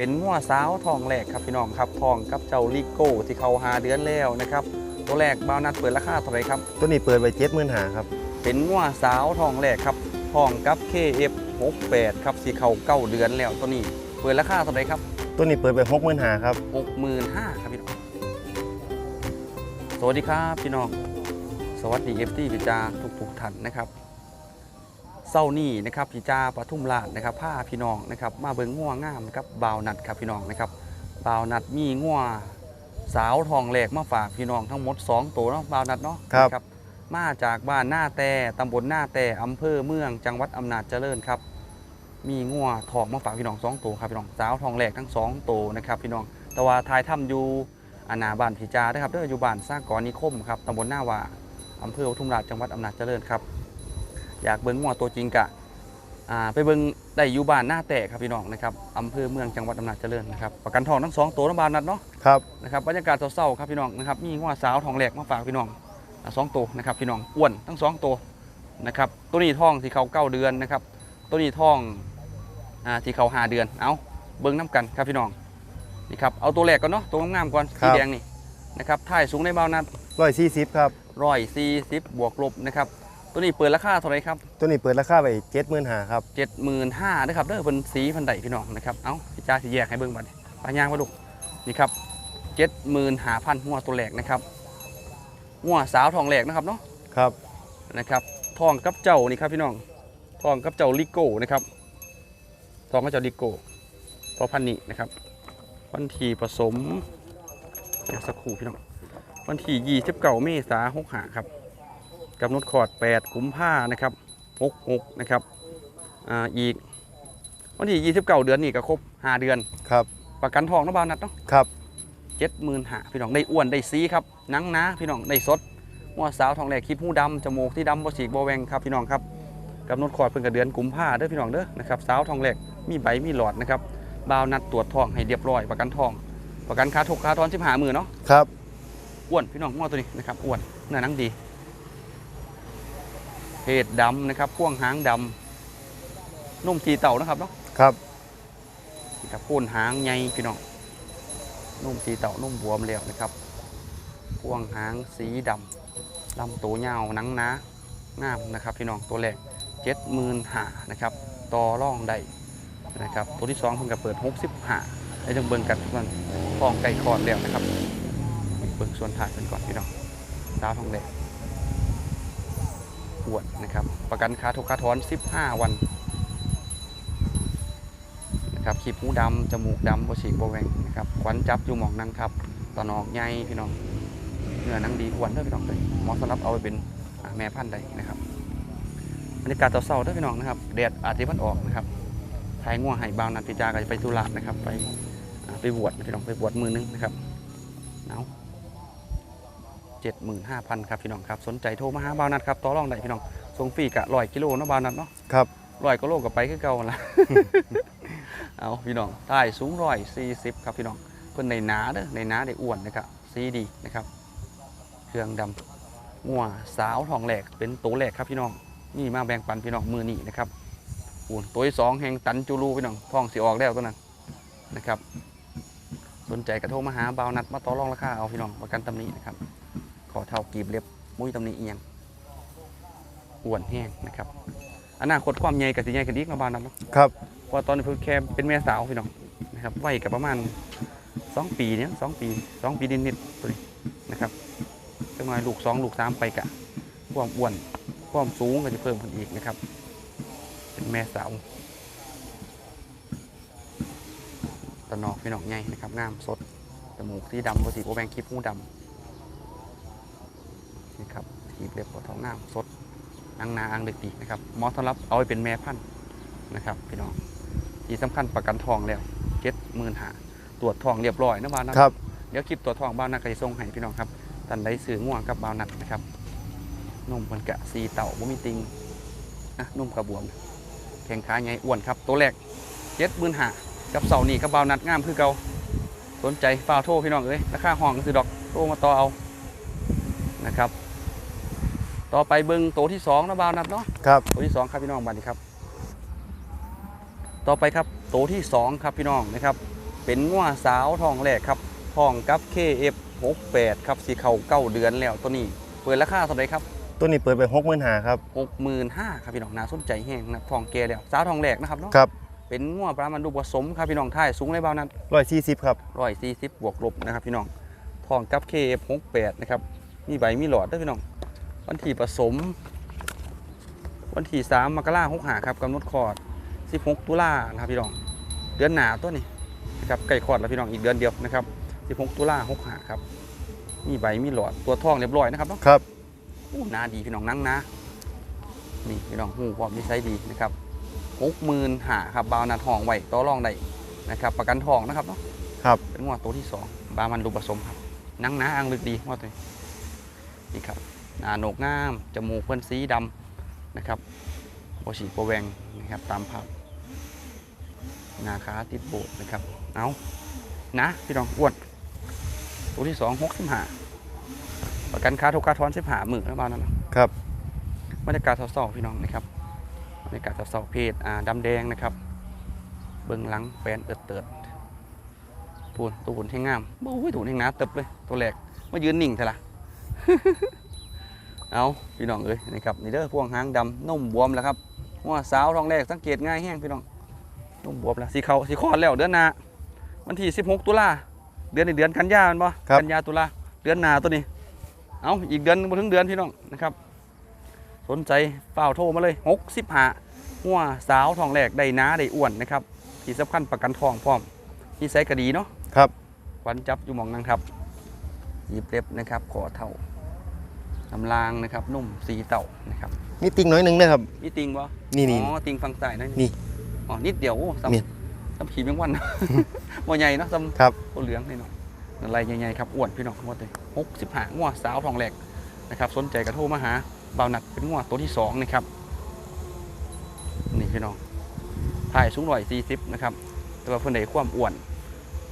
เป็นงัวสาวทองแหลกครับพี่น้องครับทองกับเจ้าลิโก้ที่เขาหาเดือนแล้วนะครับตัวแรกบาวนัดเปิดราคาเท่าไหรครับ ตัวนี้เปิดไว้เจ็ดหมื่นหาครับ เป็นงัวสาวทองแหลกครับทองกับ KF 68 ครับสีเขาเก้าเดือนแล้วตัวนี้เปิดราคาเท่าไหรครับตัวนี้เปิดไว้หกหมื่นหาครับ 65,000ครับพี่น้องสวัสดีครับพี่น้อง สวัสดีเอฟทีพิจาทุกทุกๆท่านนะครับ เศร้านี่นะครับพิจาปทุมราชนะครับผ้าพี่น้องนะครับ มาเบิ่งง่วงามนะครับบาวนัดครับพี่น้องนะครับบาวนัดมีง่วสาวทองแหลกมาฝากพี่น้องทั้งหมด 2 ตัวเนาะบาวนัดเนาะครับนะมาจากบ้านหน้าแต่ตำบลหน้าแต่อำเภอเมืองจังหวัดอำนาจเจริญครับ มีง่วทองมาฝากพี่น้องสองตัวครับพี่น้องสาวทองแหลกทั้งสองตัวนะครับพี่น้องแต่ว่าทายถ้ำอยู่อาณาบ้านพิจาด้วยครับเด้ออยู่บ้านสร้างกอนิคมครับตำบลหน้าว่าอำเภอปทุมราชจังหวัดอำนาจเจริญครับ อยากเบิ้งงัวตัวจริงกะอ่าไปเบิ้งได้อยู่บ้านหน้าแตกครับพี่น้องนะครับอำเภอเมืองจังหวัดอำนาจเจริญนะครับประกันทองทั้งสองตัวน้ำบานนัดเนาะครับงับรรยากาศเศร้าๆครับพี่น้องนะครับมีงัวสาวทองแหลกมาฝากพี่น้องอ่าสองตัวนะครับพี่น้องอ้วนทั้งสองตัวนะครับตัวนี้ท้องที่เขาเก้าเดือนนะครับตัวนี้ท้องอ่าที่เขาห้าเดือนเอาเบิ้งน้ำกันครับพี่น้องนี่ครับเอาตัวแรกก่อนเนาะตัวงามๆก่อนสีแดงนี่นะครับถ่ายสูงในเบ้านัดร้อยสี่สิบครับร้อยสี่สิบบวกลบนะครับ ตัวนี้เปิดราคาเท่าไหรครับ ตัวนี้เปิดราคาไว้เจ็ดหมื่นหาครับเจ็ดหมื่นห้านะครับเด้อเป็นสีพันใดพี่น้องนะครับ เอ้าพี่จ้าสิแยกให้เบิ่งบัดนี้ปลาย่างมาดูนี่ครับเจ็ดหมื่นห้าพันหัวตัวแหลกนะครับหัวสาวทองแหลกนะครับเนาะครับนะครับทองกับเจ้านี่ครับพี่น้องทองกับเจ้าลิโก้นะครับทองกับเจ้าลิโก้พอพันนี้นะครับวันที่ผสมเดี๋ยวสักครู่พี่น้องวันที่ยี่สิบเก้าเมษาหกหาครับ กำหนดขอดแปดกุมภานะครับหกหกนะครับอ่าอีกวันที่ยี่สิบเก้าเดือนนี่ก็ครบห้าเดือนครับ ประกันทองนะบาวนัดเนาะครับเจ็ดหมื่นหาพี่น้องได้อ้วนได้ซีครับหนังหนาพี่น้องได้สดหัวสาวทองแหลกคลิปหูดำจมูกที่ดำบ่ฉีกบ่แหวงครับพี่น้องครับกำหนดขอดเพิ่นกับเดือนกุมภาเด้อพี่น้องเด้อนะครับสาวทองแหลกมีใบมีหลอดนะครับบาวนัดตรวจทองให้เรียบร้อยประกันทอง ประกันค่าทุกค่าทอนสิบหามือเนาะครับอ้วนพี่น้องหัวตัวนี้นะครับอ้วนเนื้อหนังดี เพศดำนะครับพ่วงหางดำนุ่มทีเต่านะครับเนาะครับนี่ครับโคนหางใหญ่พี่น้องนุ่มสีเต่านุ่มบวมแล้วนะครับพวงหางสีดำลำตัวยาวหนังหนางามนะครับพี่น้องตัวแรกเจ็ดหมื่นหานะครับต่อร่องได้นะครับตัวที่สองเพิ่งกับเปิดหกสิบหาได้จังเบิ่งกันมันทองไก่คอนแล้วนะครับเบิ่งส่วนถ่ายเป็นก่อนพี่น้องดาวทองแดง ปวดนะครับ ประกันค่าทุกค่าถอน 15 วันนะครับขีบหูดำจมูกดำบฉีกบแหวงนะครับขวัญจับอยู่หมองนั่งครับตอนออกใหญ่พี่น้องเนื้อนังดีอ้วนเด้อพี่น้องเลยเหมอสำหรับเอาไปเป็นแม่พันธุ์ใดนะครับบรรยากาศเศร้าๆเด้อพี่น้องนะครับแดดอาจจะมันออกนะครับทายง่วงไห่บาวนันพิจาก็จะไปธุระนะครับ ไปไปบวชพี่น้องไปบวชมือนึงนะครับเอา เจ็ดหมื่นห้าพันครับพี่น้องครับสนใจโทรมาหาบาวนัดครับต่อรองได้พี่น้องส่งฟรีกะร้อยกิโลเนาะบาวนัดเนาะครับร้อยก็โลกับไปคือเก่าหั่นละเอาพี่น้องใต้สูงร้อยสี่สิบครับพี่น้องเพิ่นในหนาเด้อในหนาได้อ้วนนะครับซีดีนะครับ เครื่องดำงัวสาวทองแหลกเป็นตัวแหลกครับพี่น้องนี่มาแบ่งปันพี่น้องมือนี่นะครับอุ่นตัวที่สองแห่งตันจูรูพี่น้องทองสีออกแล้วตัวนั้นนะครับ สนใจกระโทรมาหาบาวนัดมาต่อรองราคาเอาพี่น้องประกันตำหนินะครับ ขอเท่ากีบเล็บ มุ้ยตำหนิเอียงอ้วนแห้งนะครับอนาคตความใหญ่กับสิใหญ่กันอีกมาบานนั้นเนาะครับเพราะตอนนี้เพิ่งแค่เป็นแม่สาวพี่น้องนะครับวัยกับประมาณสองปีเนี้ยสองปีสองปีนิดๆตัวนี้นะครับจังหน่อยลูกสองลูกสามไปกะความอ้วนความสูงก็จะเพิ่มขึ้นอีกนะครับ เป็นแม่สาวตะนอกพี่น้องใหญ่นะครับงามสดจมูกที่ดำปกติโอแบงคลิปหูดำ นี่ครับทีบเล็บปวดท้องงามสดอังนาอังเด็กดีนะครับหมอต้อนรับเอาไปเป็นแม่พันธุ์นะครับพี่น้องที่สำคัญประกันทองแล้วเจ็ดหมื่นหาตรวจทองเรียบร้อยนะบ้านนะครับเดี๋ยวคลิปตรวจทองบ้านนักกระส่งให้พี่น้องครับตันได้ซื้อง่วงกับบ้านนักนะครับนุ่มมันกะซีเต่าบ่มีติงนะนุ่มกระบวมแข็งขาใหญ่อ้วนครับ ตัวแรกเจ็ดหมื่นหากับเสานี่กับบ้านนัดงามคือเก่าสนใจฟ้าวโทรพี่น้องเอ้ยราคาห้องก็คือดอกโทรมาต่อเอานะครับ ต่อไปเบิ้งโตวที่สองนะบ่าวนัดเนาะครับโตวที่สองครับพี่น้องบัดนี้ครับ ต่อไปครับโตวที่สองครับพี่น้องนะครับ เป็นงัวสาวทองแรกครับทองกับ KF 68 ครับสีเขาเก้าเดือนแล้วตัวนี้ เปิดราคาเท่าไหร่ครับตัวนี้เปิดไปหกหมื่นหาครับ65,000ครับพี่น้องน่าสนใจแห้งนะทองแก่แล้วสาวทองแรกนะครับเนาะครับเป็นงัวประมาณดูผสมครับพี่น้องท่ายสูงในเบานั้นร้อยสี่สิบครับร้อยสี่สิบบวกลบนะครับพี่น้องทองกับ KF 68นะครับมีใบมีหลอดด้วยพี่น้อง วันที่ผสม วันที่3มกราคม65ครับกำหนดคลอด16ตุลานะครับพี่น้อง เดือนหนาตัวนี้นะครับใกล้คลอดแล้วพี่น้องอีกเดือนเดียวนะครับ16ตุลา65ครับมีใบมีหลอดตัวทองเรียบร้อยนะครับเนาะครับโอ้หนาดีพี่น้องนั่งนะนี่พี่น้องหูความนิสัยดีนะครับหกหมื่นหาครับบาวนาทองไว้ต่อรองได้นะครับ ประกันทองนะครับเนาะครับเป็นงวดตัวที่สองบามันดูผสมครับนั่งนะอังลึกดีงวดตัวนี้นี่ครับหน้า โหนกงาม จมูกเพิ่นสีดำนะครับโบฉีโปแวงนะครับตามภาพหนาขาติดโบดนะครับ เอานะพี่น้องอ้วนตัวที่สองหกสิบห้าประกันค้าทุกค้าทอนสิบห้าหมื่นแล้วบ้านนั้นนะครับบรรยากาศเศร้าๆพี่น้องนะครับบรรยากาศเศร้าๆเพศอ่าดำแดงนะครับ เบื้องหลังแฟนเอิดเติดปูนตูนให้งามโอ้ยตูนให้งามเติบเลยตัวแรกมายืนนิ่งเถอะล่ะ เอาพี่น้องเอ้ยนะครับนี่เด้อพวงหางดำนุ่มบวมแล้วครับหัวสาวทองแรกสังเกตง่ายแห้งพี่น้องนุ่มบวมแล้วสีเขาสีคลอดแล้วเดือนหน้าวันที่ 16 ตุลาเดือนนี้เดือนกันยาแมันบ่ครับกันยาตุลาเดือนหน้าตัวนี้เอาอีกเดือนบ่ถึงเดือนพี่น้องนะครับ สนใจเฝ้าโทรมาเลย6 5หัวสาวทองแรกได้หนาได้อ้วนนะครับที่สำคัญประกันทองพร้อมที่ใส่กระดีเนาะครับควันจับอยู่หมองนั่งครับหยิบเล็บนะครับขอเท่า ลำลางนะครับนุ่มสีเต่านะครับมีติ่งน้อยหนึงนะครับมีติงบ่นี่นี่ อ๋อติงฟังใต้หนั่นนี่อ๋อนิดเดียวโอ้ซ้นี่ำซ้ำขีแมงวัน บ่ใหญ่เนาะซ้ำครับตัวเหลืองนี่เนาะอะไรใหญ่ๆครับอ้วนพี่น้องหมดเลยหกสิบห้างัวสาวทองแหลกนะครับสนใจกระโทรมาหาเบาหนัดเป็นงัวตัวที่สองนะครับนี่พี่น้องถ่ายสูงร้อยสี่สิบนะครับแต่ว่าเพื่อนใดความอ้วน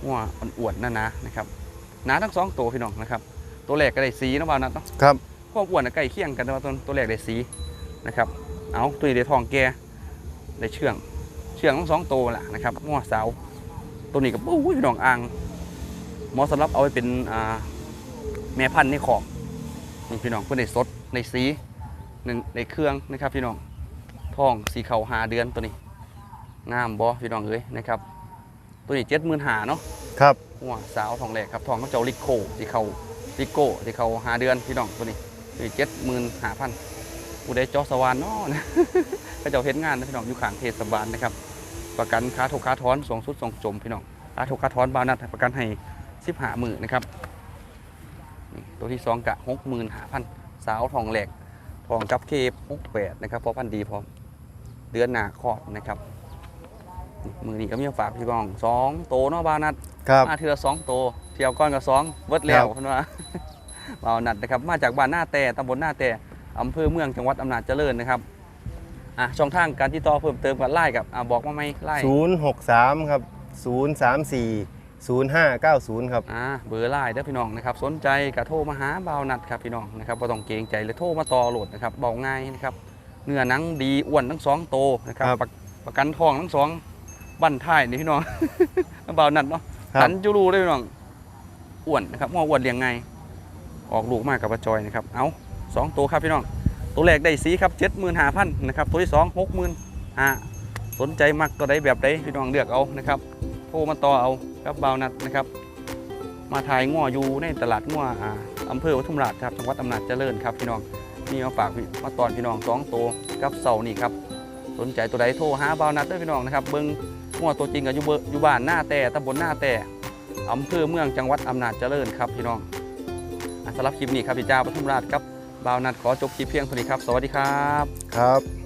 งัวอ้วนๆนะนะนะครับหนาทั้งสองตัวพี่น้องนะครับตัวแรกก็ได้สีเนาะเบาหนัดเนาะ ครับ ความอ้วนน่ะใกล้เคียงกันแต่ว่าตัวตัวแรกได้สีนะครับ เอาตัวนี้ได้ทองแก่ได้เชื่อง เชื่องทั้งสองตัวแหละนะครับงัวสาวตัวนี้ก็โอ้ยพี่น้องอ่างเหมาะสำหรับเอาไปเป็นอ่าแม่พันธุ์ในของนี่พี่น้องเพื่อนในสดในสีในในเครื่องนะครับพี่น้องทองสีเขาหาเดือนตัวนี้งามบอพี่น้องเอ้ยนะครับ ตัวนี้เจ็ดหมื่นหาเนาะครับหัวสาวทองแหลกครับทองเขาเจ้าลิโก้สีเขาลิโก้สีเขาหาเดือนพี่น้องตัวนี้ตัว นี้เจ็ดหมื่นหาพันผู้ใดจอสวานเนาะนะเขาเจ้าเห็นงานนะพี่น้องอยู่ข้างเทศบาลนะครับ ประกันค้าถูกค้าถอนส่งสุดส่งจมพี่น้องค้าถูกค้าถอนบานัดประกันให้สิบหาหมื่นนะครับนี่ตัวที่สองกะหกหมื่นหาพันสาวทองแหลกทองกับเคฟหกแปดนะครับพอพันธุ์ดีพร้อมเดือนหนาคลอดนะครับนี่มือนี้ก็มีมาฝากพี่บ้องสองโตเนาะบาวนัดครับมาเทือสองโตเที่ยวก้อนกับสองเวิร์ดแล้วครับเพิ่นว่า บาวนัดนะครับ มาจากบ้านหน้าแต่ตำบลหน้าแต่อำเภอเมืองจังหวัดอำนาจเจริญนะครับอะช่องทางการติดต่อเพิ่มเติมกันไล่กับอะบอกมาไหมไล่ศูนย์หกสามครับศูนย์สามสี่ศูนย์ห้าเก้าศูนย์ครับ อ่าเบอร์ไลน์เด้อพี่น้องนะครับสนใจก็โทรมาหาบ่าวนัดครับพี่น้องนะครับบ่ต้องเกรงใจเลยโทรมาต่อโหลดนะครับเบาง่ายนะครับเนื้อหนังดีอ้วนทั้งสองโตนะครับครับ ประประกันทองทั้งสองบั้นท้ายนี่พี่น้อง บ่าวนัดเนาะครัตับนจุรูได้อพี่น้องอ้วนนะครับหัวอ้วนเลี้ยงไง ออกลูกมากกับปลาจอยนะครับ เอาสองตัวครับพี่น้อง ตัวแรกได้สีครับเจ็ดหมื่นห้าพันนะครับ ตัวที่สองหกหมื่นห้าสนใจมักตัวใดแบบใดพี่น้องเลือกเอานะครับโทรมาต่อเอาครับบาวนัดนะครับ มาถ่ายง้ออยู่ในตลาดง้ออ่าอำเภอปทุมราชครับจังหวัดอำนาจเจริญครับพี่น้องนี่มาฝากพี่มาตอนพี่น้องสองตัวกับเสานี่ครับสนใจตัวใดโทรหาบาวนัดด้วยพี่น้องนะครับเบิ้งง้อตัวจริงกับอยู่บ้านหน้าแต่ตำบลหน้าแต่อำเภอเมืองจังหวัดอำนาจเจริญครับพี่น้อง สำหรับคลิปนี้ครับพี่เจ้าปทุมราชครับบ่าวนัดขอจบคลิปเพียงเท่านี้ครับ สวัสดีครับ ครับ